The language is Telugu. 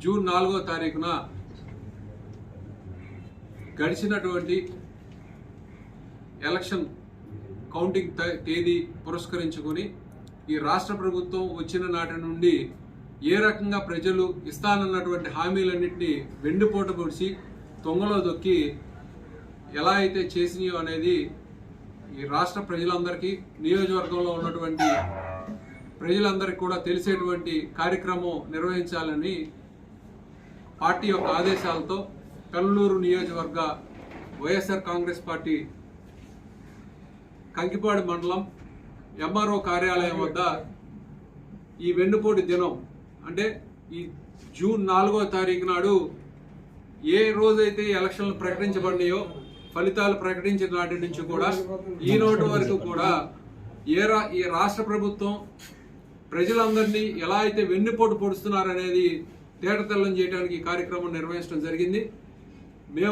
జూన్ నాలుగో తారీఖున గడిచినటువంటి ఎలక్షన్ కౌంటింగ్ త- తేదీ పురస్కరించుకొని ఈ రాష్ట్ర ప్రభుత్వం వచ్చిన నాటి నుండి ఏ రకంగా ప్రజలు ఇస్తానన్నటువంటి హామీలన్నింటినీ వెండిపోట పొడిచి తొంగలో దొక్కి ఎలా అయితే చేసినాయో అనేది ఈ రాష్ట్ర ప్రజలందరికీ నియోజకవర్గంలో ఉన్నటువంటి ప్రజలందరికీ కూడా తెలిసేటువంటి కార్యక్రమం నిర్వహించాలని పార్టీ యొక్క ఆదేశాలతో కల్లూరు నియోజకవర్గ వైఎస్ఆర్ కాంగ్రెస్ పార్టీ కంకిపాడు మండలం ఎంఆర్ఓ కార్యాలయం వద్ద ఈ వెన్నుపోటు దినం అంటే ఈ జూన్ నాలుగో తారీఖు నాడు ఏ రోజైతే ఎలక్షన్లు ప్రకటించబడినాయో ఫలితాలు ప్రకటించిన నాటి నుంచి కూడా ఈ నోటి వరకు కూడా ఏ రా ఈ రాష్ట్ర ప్రభుత్వం ప్రజలందరినీ ఎలా అయితే వెన్నుపోటు పొడుస్తున్నారనేది తేటతెల్లం చేయడానికి కార్యక్రమం నిర్వహించడం జరిగింది.